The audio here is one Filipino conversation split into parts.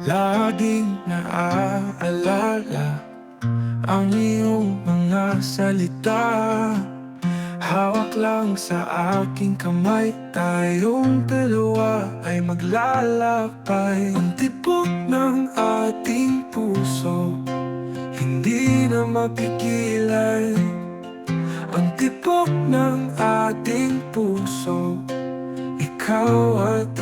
Laging naaalala Ang iyong mga salita. Hawak lang sa aking kamay Tayong dalawa ay maglalakbay. Ang tibok ng ating puso Hindi na mapigilan Ang tibok ng ating puso Ikaw at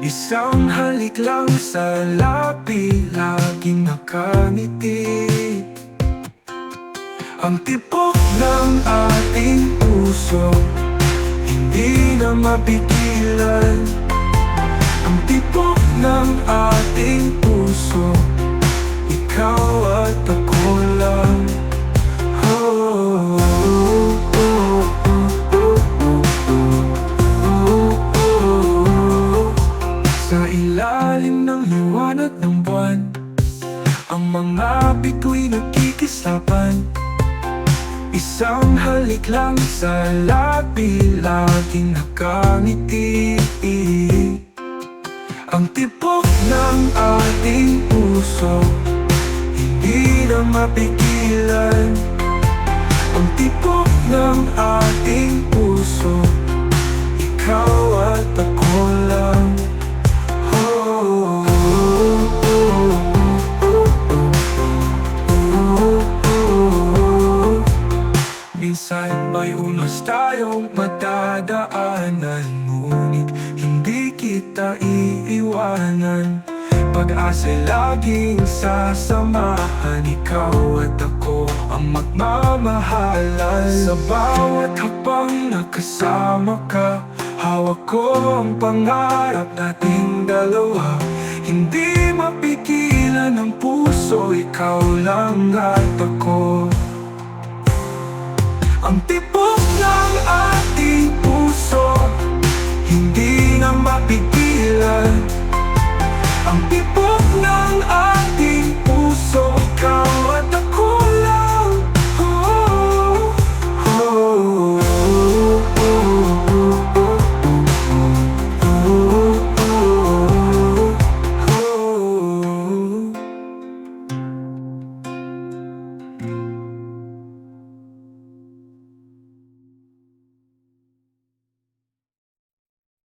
Isang halik lang sa labi Laging nakangiti. Ang tibok ng ating puso Hindi na mapigilan. Ang tibok ng ating puso Ikaw at ako Ang mga bituin nagkikisapan Isang halik lang sa labi Laging nakangiti. Ang tibok ng ating puso Hindi na mapigilan. Ang tibok ng ating tayong matadaanan Ngunit hindi kita iiwanan. Pag-asa'y laging sasamahan Ikaw at ako ang magmamahalan. Sa bawat hakbang nakasama ka Hawak ko ang pangarap nating dalawa. Hindi mapigilan ng puso Ikaw lang at ako. Ang puso